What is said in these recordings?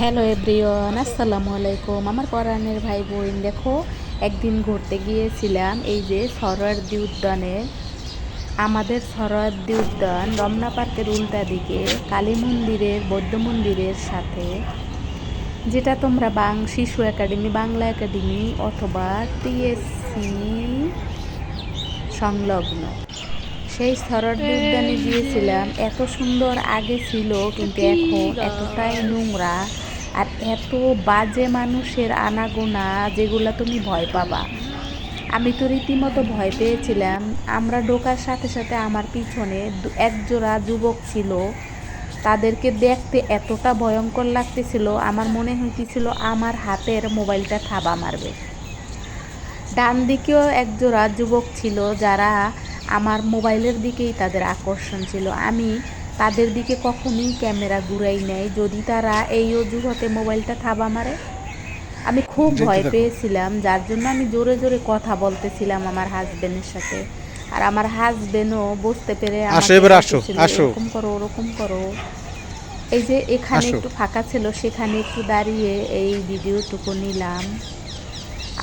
Hello everyone আসসালামু আলাইকুম আমার পরাণের ভাই বোন দেখো একদিন ঘুরতে গিয়েছিলাম এই যে সরোয়ার্দি উদ্যানে। আমাদের সরোয়ার্দি উদ্যান রমনা পার্কের উল্টা দিকে কালী মন্দিরের বৌদ্ধ মন্দিরের সাথে যেটা তোমরা বাং শিশু একাডেমি বাংলা একাডেমি অথবা টিএসসি সংলগ্ন। সেই সরোয়ার্দি উদ্যানে গিয়েছিলাম। এত সুন্দর আগে ছিল কিন্তু এখন এতটাই নোংরা। আর এত বাজে মানুষের আনাগোনা যেগুলো তুমি ভয় পাবা। আমি তো রীতিমতো ভয় পেয়েছিলাম। আমরা ঢোকার সাথে সাথে আমার পিছনে একজোড়া যুবক ছিল। তাদেরকে দেখতে এতটা ভয়ঙ্কর লাগতেছিল, আমার মনে হইতেছিল আমার হাতের মোবাইলটা থাবা মারবে। ডান দিকেও একজোড়া যুবক ছিল যারা আমার মোবাইলের দিকেই তাদের আকর্ষণ ছিল। আমি তাদের দিকে কখনোই ক্যামেরা ঘুরাই নাই যদি তারা এই অজুহাতে মোবাইলটা থাবা মারে? আমি খুব ভয় পেয়েছিলাম যার জন্য আমি জোরে জোরে কথা বলতেছিলাম আমার হাজবেন্ডের সাথে। আর আমার হাজবেন্ডও বুঝতে পেরে আসো, এবার আসো, আসো। এরকম করো ওরকম করো। এই যে এখানে একটু ফাঁকা ছিল সেখানে একটু দাঁড়িয়ে এই ভিডিওটুকু নিলাম।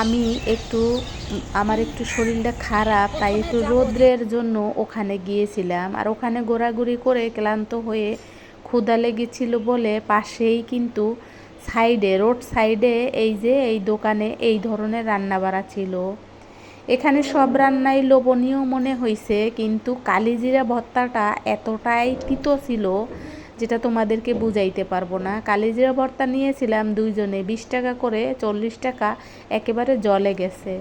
আমি একটু, আমার একটু শরীরটা খারাপ, তাই একটু রৌদ্রের জন্য ওখানে গিয়েছিলাম। আর ওখানে ঘোরাঘুরি করে ক্লান্ত হয়ে ক্ষুধা লেগেছিল বলে পাশেই কিন্তু সাইডে, রোড সাইডে এই যে এই দোকানে এই ধরনের রান্নাবাড়া ছিল। এখানে সব রান্নাই লোভনীয় মনে হয়েছে কিন্তু কালিজিরা ভর্তাটা এতটাই তিতো ছিল যেটা তোমাদেরকে বুঝাইতে পারব না। কালিজিরা ভর্তা নিয়েছিলাম দুইজনে, বিশ টাকা করে চল্লিশ টাকা, একেবারে জলে গেছে।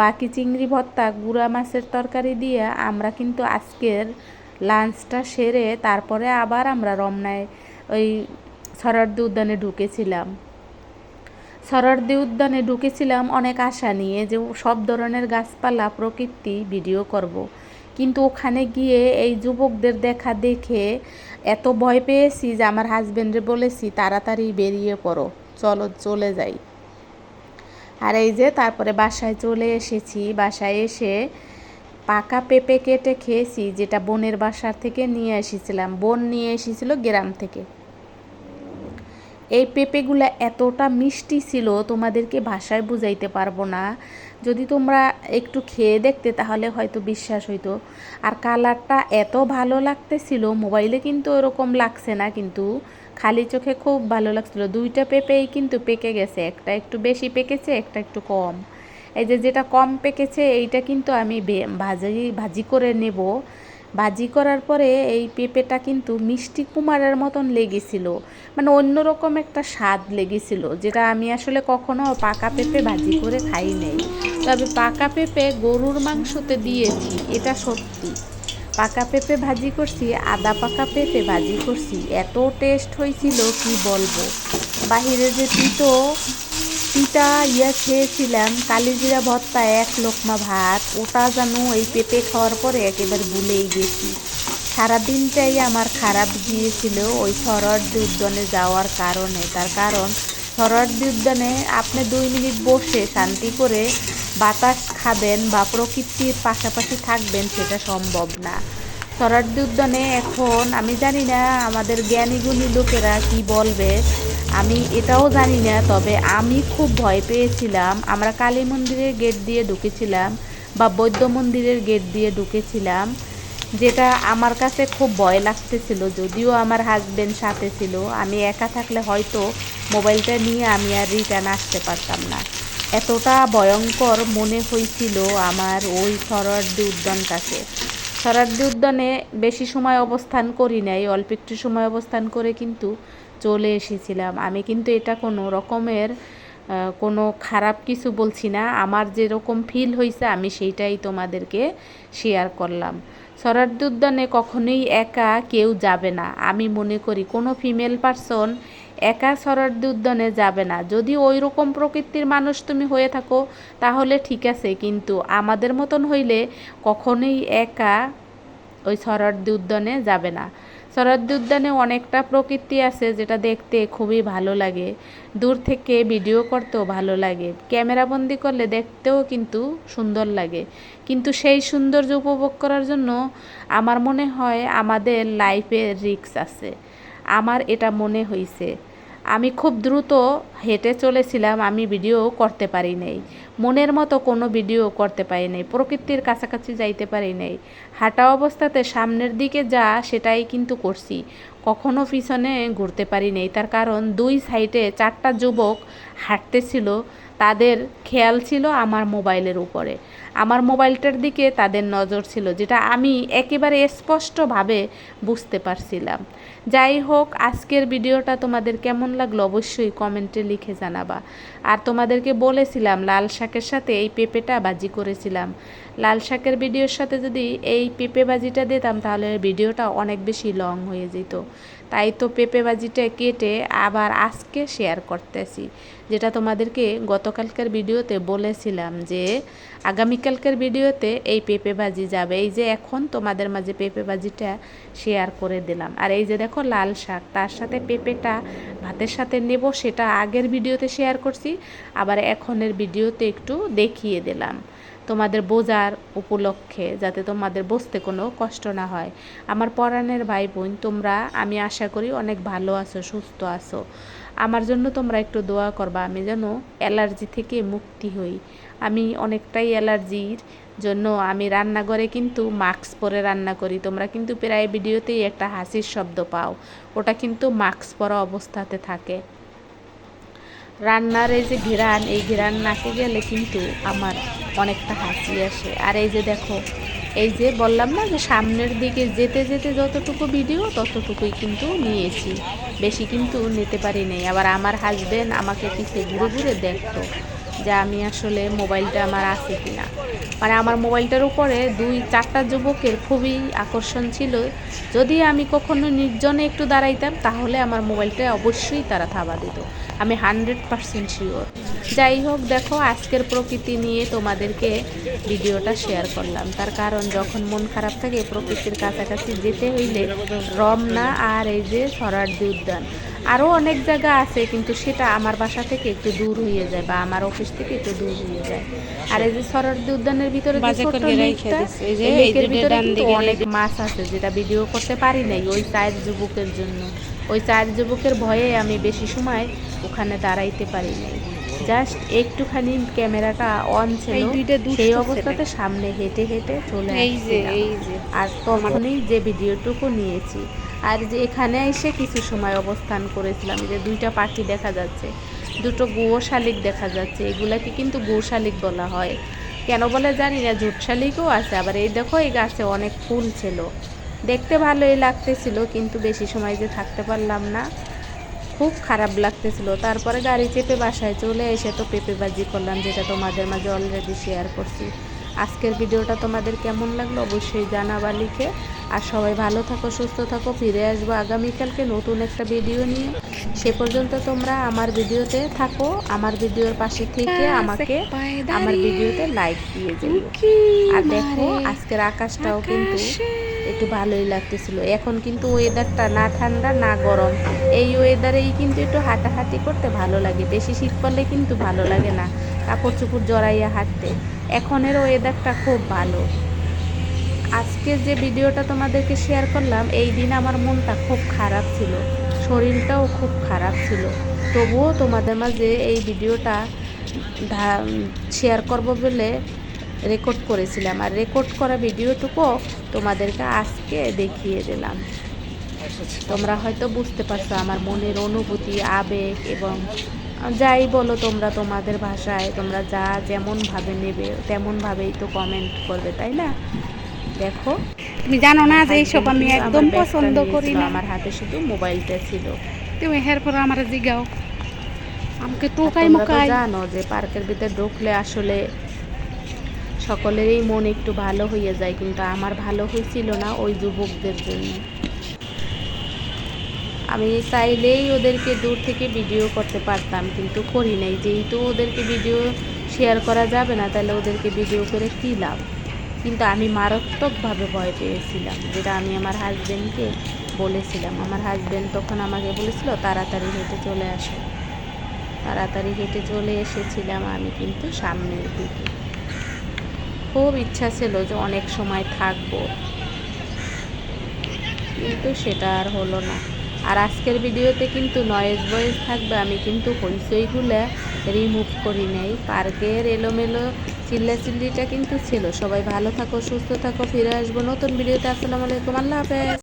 বাকি চিংড়ি ভর্তা, গুঁড়া মাছের তরকারি দিয়ে আমরা কিন্তু আজকের লাঞ্চটা সেরে তারপরে আবার আমরা রমনায় ওই সরার্দি উদ্যানে ঢুকেছিলাম। সরার্দি উদ্যানে ঢুকেছিলাম অনেক আশা নিয়ে যে সব ধরনের গাছপালা প্রকৃতি ভিডিও করব। কিন্তু ওখানে গিয়ে এই যুবকদের দেখা দেখে এত ভয় পেয়েছি যে আমার হাজব্যান্ডে বলেছি, তাড়াতাড়ি বেরিয়ে পড়ো, চলো, চলে যাই। আর এই যে তারপরে বাসায় চলে এসেছি। বাসায় এসে পাকা পেঁপে কেটে খেয়েছি, যেটা বোনের বাসার থেকে নিয়ে এসেছিলাম। বোন নিয়ে এসেছিল গ্রাম থেকে। এই পেঁপেগুলো এতটা মিষ্টি ছিল, তোমাদেরকে ভাষায় বুঝাইতে পারব না। যদি তোমরা একটু খেয়ে দেখতে, তাহলে হয়তো বিশ্বাস হইতো। আর কালারটা এত ভালো লাগতেছিল, মোবাইলে কিন্তু ওরকম লাগছে না কিন্তু। খালি চোখে খুব ভালো লাগছিল। দুইটা পেঁপেই কিন্তু পেকে গেছে। একটা একটু বেশি পেকেছে, একটা একটু কম। এই যে যেটা কম পেকেছে, এইটা কিন্তু আমি ভাজি ভাজি করে নেব। ভাজি করার পরে এই পেঁপেটা কিন্তু মিষ্টি কুমারের মতন লেগেছিল। মানে অন্যরকম একটা স্বাদ লেগেছিল, যেটা আমি আসলে কখনো পাকা পেঁপে ভাজি করে খাই নাই। তবে পাকা পেঁপে গরুর মাংসতে দিয়েছি, এটা সত্যি। পাকা পেঁপে ভাজি করছি, আদা পাকা পেঁপে ভাজি করছি, এত টেস্ট হয়েছিল কি বলব? বাহিরে যে তিতো তিতা ইয়া খেয়েছিলাম, কালিজিরা ভর্তা এক লোকমা ভাত, ওটা যেন এই পেঁপে খাওয়ার পরে একেবারে ভুলেই গেছি। সারাদিনটাই আমার খারাপ গিয়েছিল ওই সরোয়ার্দি উদ্যানে যাওয়ার কারণে। তার কারণ সরোয়ার্দি উদ্যানে আপনি দুই মিনিট বসে শান্তি করে বাতাস খাবেন বা প্রকৃতির পাশাপাশি থাকবেন, সেটা সম্ভব না। সরার্দি উদ্যানে এখন, আমি জানি না আমাদের জ্ঞানীগুণী লোকেরা কি বলবে আমি এটাও জানি না, তবে আমি খুব ভয় পেয়েছিলাম। আমরা কালী মন্দিরের গেট দিয়ে ঢুকেছিলাম বা বৌদ্ধ মন্দিরের গেট দিয়ে ঢুকেছিলাম, যেটা আমার কাছে খুব ভয় লাগতেছিল। যদিও আমার হাজবেন্ড সাথে ছিল, আমি একা থাকলে হয়তো মোবাইলটা নিয়ে আমি আর রিটার্ন আসতে পারতাম না। এতটা ভয়ঙ্কর মনে হয়েছিল আমার ওই সরার্দি উদ্যান কাছে। সরার্দি উদ্যানে বেশি সময় অবস্থান করি নাই, অল্প একটু সময় অবস্থান করে কিন্তু চলে এসেছিলাম। আমি কিন্তু এটা কোনো রকমের কোনো খারাপ কিছু বলছি না। আমার যেরকম ফিল হয়েছে আমি সেইটাই তোমাদেরকে শেয়ার করলাম। সরার্দি উদ্যানে কখনোই একা কেউ যাবে না। আমি মনে করি কোনো ফিমেল পারসন একা সরার্দি উদ্যানে যাবে না। যদি ওই রকম প্রকৃতির মানুষ তুমি হয়ে থাকো, তাহলে ঠিক আছে। কিন্তু আমাদের মতন হইলে কখনোই একা ওই সরার্দি উদ্যানে যাবে না। সরার্দি উদ্যানে অনেকটা প্রকৃতি আছে যেটা দেখতে খুবই ভালো লাগে। দূর থেকে ভিডিও করতেও ভালো লাগে। ক্যামেরাবন্দি করলে দেখতেও কিন্তু সুন্দর লাগে। কিন্তু সেই সৌন্দর্য উপভোগ করার জন্য আমার মনে হয় আমাদের লাইফে রিক্স আছে। আমার এটা মনে হয়েছে আমি খুব দ্রুত হেঁটে চলেছিলাম, আমি ভিডিও করতে পারি নাই। মনের মতো কোনো ভিডিও করতে পারি নাই, প্রকৃতির কাছাকাছি যাইতে পারি নাই। হাঁটা অবস্থাতে সামনের দিকে যা, সেটাই কিন্তু করছি। কখনো পিছনে ঘুরতে পারি নাই, তার কারণ দুই সাইডে চারটা যুবক হাঁটতেছিল, তাদের খেয়াল ছিল আমার মোবাইলের উপরে। আমার মোবাইলটার দিকে তাদের নজর ছিল, যেটা আমি একেবারে স্পষ্টভাবে বুঝতে পারছিলাম। যাই হোক, আজকের ভিডিওটা তোমাদের কেমন লাগল অবশ্যই কমেন্টে লিখে জানাবা। আর তোমাদেরকে বলেছিলাম, লাল শাকের সাথে এই পেঁপেটা বাজি করেছিলাম। লাল শাকের ভিডিওর সাথে যদি এই পেঁপে বাজিটা দিতাম, তাহলে ভিডিওটা অনেক বেশি লং হয়ে যেত। তাই তো পেঁপে বাজিটা কেটে আবার আজকে শেয়ার করতেছি। যেটা তোমাদেরকে গতকালকের ভিডিওতে বলেছিলাম যে, আগামীকালকের ভিডিওতে এই পেঁপে ভাজি যাবে। এই যে এখন তোমাদের মাঝে পেঁপে ভাজিটা শেয়ার করে দিলাম। আর এই যে দেখো লাল শাক, তার সাথে পেঁপেটা ভাতের সাথে নেব সেটা আগের ভিডিওতে শেয়ার করছি, আবার এখনের ভিডিওতে একটু দেখিয়ে দিলাম। তোমাদের বোঝার উপলক্ষে যাতে তোমাদের বসতে কোনো কষ্ট না হয়। আমার পরাণের ভাই বোন তোমরা, আমি আশা করি, অনেক ভালো আছো, সুস্থ আছো। আমার জন্য তোমরা একটু দোয়া করবা, আমি যেন অ্যালার্জি থেকে মুক্তি হই। আমি অনেকটাই অ্যালার্জির জন্য, আমি রান্নাঘরে কিন্তু মাস্ক পরে রান্না করি। তোমরা কিন্তু প্রায় ভিডিওতেই একটা হাসির শব্দ পাও। ওটা কিন্তু মাস্ক পরা অবস্থাতে থাকে। রান্নার এই যে ঘেরান, এই ঘেরান নাকে গেলে কিন্তু আমার অনেকটা হাসি আসে। আর এই যে দেখো, এই যে বললাম না যে সামনের দিকে যেতে যেতে যতটুকু ভিডিও, ততটুকুই কিন্তু নিয়েছি। বেশি কিন্তু নিতে পারি নাই। আবার আমার হাজব্যান্ড আমাকে পিছিয়ে ঘুরে ঘুরে দেখতো যে আমি আসলে মোবাইলটা আমার আছে কিনা। মানে আমার মোবাইলটার উপরে দুই, চারটা যুবকের খুবই আকর্ষণ ছিল। যদি আমি কখনো নির্জনে একটু দাঁড়াইতাম, তাহলে আমার মোবাইলটা অবশ্যই তারা থাবা দিত। আমি হান্ড্রেড পারসেন্ট শিওর। যাই হোক, দেখো, আজকের প্রকৃতি নিয়ে তোমাদেরকে ভিডিওটা শেয়ার করলাম। তার কারণ, যখন মন খারাপ থাকে প্রকৃতির কাছাকাছি যেতে হইলে রমনা আর এই যে সরার্দি উদ্যান আরও অনেক জায়গা আছে কিন্তু সেটা আমার বাসা থেকে একটু দূর হয়ে যায় বা আমার অফিস থেকে একটু দূর হয়ে যায়। আর এই যে সরার্দি উদ্যানের ভিতরে লেকের অনেক মাছ আছে যেটা ভিডিও করতে পারি নাই ওই চার যুবকের জন্য। ওই চার যুবকের ভয়ে আমি বেশি সময় ওখানে দাঁড়াইতে পারি নাই। জাস্ট একটুখানি ক্যামেরাটা অন ছিল। সেই অবস্থাতে সামনে হেঁটে হেঁটে চলে আসছিলাম। এই যে। আর তখনই যে ভিডিওটুকু নিয়েছি আর যে এখানে এসে কিছু সময় অবস্থান করেছিলাম যে দুইটা পাখি দেখা যাচ্ছে, দুটো গুয়ো শালিক দেখা যাচ্ছে, এগুলাকে কিন্তু গুয়ো শালিক বলা হয়। কেন বলে জানি না, ঝুট শালিকও আছে, আবার এই দেখো এই গাছে অনেক ফুল ছিল। দেখতে ভালোই লাগতেছিল, কিন্তু বেশি সময় যে থাকতে পারলাম না। খুব খারাপ লাগতেছিল। তারপরে গাড়ি চেপে বাসায় চলে এসে তো পেঁপে বাজি করলাম, যেটা তোমাদের মাঝে অলরেডি শেয়ার করছি। আজকের ভিডিওটা তোমাদের কেমন লাগল অবশ্যই জানাবা লিখে। আর সবাই ভালো থাকো সুস্থ থাকো। ফিরে আসব আগামীকালকে নতুন একটা ভিডিও নিয়ে। সে পর্যন্ত তোমরা আমার ভিডিওতে থাকো আমার ভিডিওর পাশে থেকে আমাকে আমার ভিডিওতে লাইক দিয়ে আর দেখো আজকের আকাশটাও কিন্তু একটু ভালোই লাগতেছিল। এখন কিন্তু ওয়েদারটা না ঠান্ডা না গরম। এই ওয়েদারেই কিন্তু একটু হাঁটাহাঁটি করতে ভালো লাগে। বেশি শীত পড়লে কিন্তু ভালো লাগে না। কাপড় চোপড় জড়াইয়া হাঁটতে। এখনের ওয়েদারটা খুব ভালো। আজকে যে ভিডিওটা তোমাদেরকে শেয়ার করলাম, এই দিন আমার মনটা খুব খারাপ ছিল। শরীরটাও খুব খারাপ ছিল। তবুও তোমাদের মাঝে এই ভিডিওটা শেয়ার করব বলে রেকর্ড করেছিলাম। আর রেকর্ড করা ভিডিওটুকু তোমাদেরকে আজকে দেখিয়ে দিলাম। তোমরা হয়তো বুঝতে পারছ আমার মনের অনুভূতি, আবেগ এবং যাই বলো তোমরা তোমাদের ভাষায়, তোমরা যা যেমনভাবে নেবে, তেমনভাবেই তো কমেন্ট করবে, তাই না? দেখো। তুমি জানো না যে এইসব আমি একদম পছন্দ করি না। আমার হাতে শুধু মোবাইলটা ছিল। তুমি হের পর আমার জিগাও। আমাকে টোকাই মুকাই। জানো যে পার্কের ভিতরে ঢুকলে আসলে সকলেরই মন একটু ভালো হয়ে যায় কিন্তু আমার ভালো হয়েছিল না ওই যুবকদের জন্য। আমি চাইলেই ওদেরকে দূর থেকে ভিডিও করতে পারতাম কিন্তু করি নাই। যেহেতু ওদেরকে ভিডিও শেয়ার করা যাবে না তাহলে ওদেরকে ভিডিও করে কী লাভ? কিন্তু আমি মারাত্মকভাবে ভয় পেয়েছিলাম, যেটা আমি আমার হাজবেন্ডকে বলেছিলাম। আমার হাজবেন্ড তখন আমাকে বলেছিল, তাড়াতাড়ি হেঁটে চলে আসো। তাড়াতাড়ি হেঁটে চলে এসেছিলাম আমি কিন্তু সামনের দিকে। খুব ইচ্ছা ছিল যে অনেক সময় থাকব, কিন্তু সেটা আর হলো না। আর আজকের ভিডিওতে কিন্তু নয়েজ বয়েজ থাকবে, আমি কিন্তু হইচইগুলো রিমুভ করি নাই। পার্কের এলোমেলো চিল্লা চিল্লিটা কিন্তু ছিল। সবাই ভালো থাকো, সুস্থ থাকো, ফিরে আসব নতুন ভিডিওতে। আসসালামু আলাইকুম, আল্লাহ হাফেজ।